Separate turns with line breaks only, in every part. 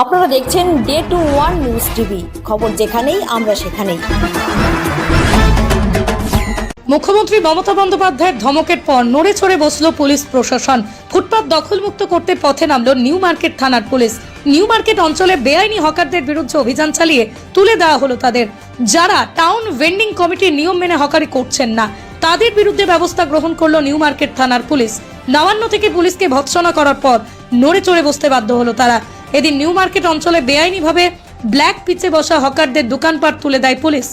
আপনারা দেখছেন day two one news TV খবর যেখানেই, আমরা সেখানেই।
মুখ্যমন্ত্রী মমতা বন্দ্যোপাধ্যায়ের ধমকের পর নড়ে চড়ে বসল পুলিশ প্রশাসন। ফুটপাত দখলমুক্ত করতে পথে নামল নিউ মার্কেট থানার পুলিশ। নিউ মার্কেট অঞ্চলে বেআইনি হকারদের বিরুদ্ধে অভিযান চালিয়ে তুলে দেওয়া হলো তাদের। যারা টাউন ভেন্ডিং কমিটির নিয়ম মেনে হকারি করছেন না, তাদের বিরুদ্ধে ব্যবস্থা গ্রহণ করল নিউ মার্কেট থানার পুলিশ। নবান্ন থেকে পুলিশকে ভৎসনা করার পর নড়ে চড়ে বসতে বাধ্য হলো তারা। এদিন নিউ মার্কেট অঞ্চলে বেআইনিভাবে ব্ল্যাক পিচে বসা হকারদের দোকানপাট তুলে দেয় পুলিশ।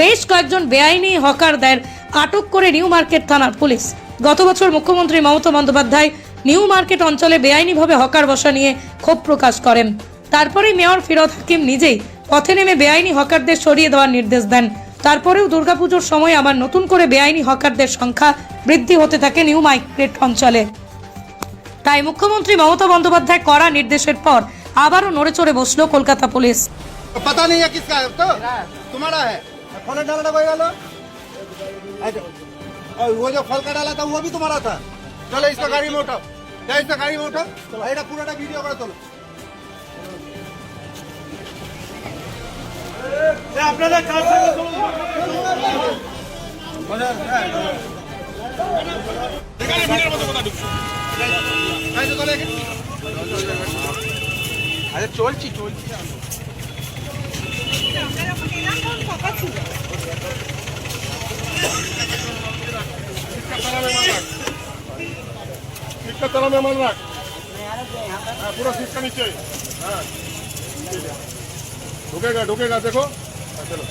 বেশ কয়েকজন বেআইনি হকারদের আটক করে নিউ মার্কেট থানার পুলিশ। গত বছর মুখ্যমন্ত্রী মমতা বন্দ্যোপাধ্যায় নিউ মার্কেট অঞ্চলে বেআইনিভাবে হকার বসা নিয়ে ক্ষোভ প্রকাশ করেন। তারপরে মেয়র ফিরোজ হাকিম নিজেই পথে নেমে বেআইনি হকারদের সরিয়ে দেওয়ার নির্দেশ দেন। তারপরেও দুর্গাপুজোর সময় আবার নতুন করে বেআইনি হকারদের সংখ্যা বৃদ্ধি হতে থাকে নিউ মার্কেট অঞ্চলে। তাই মুখ্যমন্ত্রী মমতা বন্দ্যোপাধ্যায় করা নির্দেশের পর আবারও নড়ে চড়ে বসলো কলকাতা পুলিশ
तो पता नहीं है किसका है तो तुम्हारा है फल डालना कोई वाला अच्छा, और वो जो फल का डाला था वो भी तुम्हारा था चलो इसका गाड़ी में उठाओ क्या इसका गाड़ी में उठाओ এটা পুরোটা ভিডিও করে তোলো
আপনাদের কার সঙ্গে
এই তো তোলে এখানে। আরে চলছি চলছি।
শিক্ষা তারা মেমান রাখ হ্যাঁ পুরো শিক্ষা নিচে হ্যাঁ ঢুকেগা ঢুকেগা, দেখো। চলো